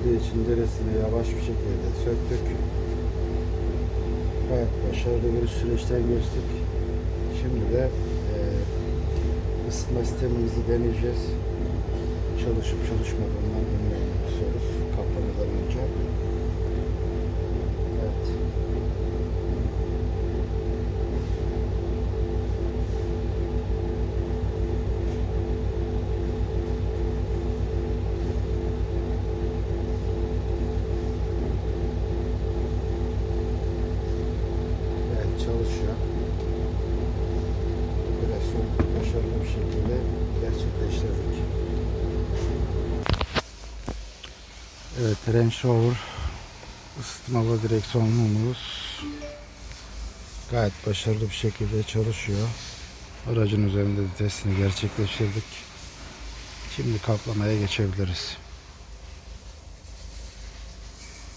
olduğu için deresini yavaş bir şekilde söktük. Gayet başarılı bir süreçten geçtik. Şimdi de e, ısıtma sistemimizi deneyeceğiz. Çalışıp çalışmadığından emin çalışıyor. Operasyon başarılı bir şekilde gerçekleştirdik. Evet Range Rover ısıtmalı direksiyonumuz gayet başarılı bir şekilde çalışıyor. Aracın üzerinde de testini gerçekleştirdik. Şimdi kaplamaya geçebiliriz.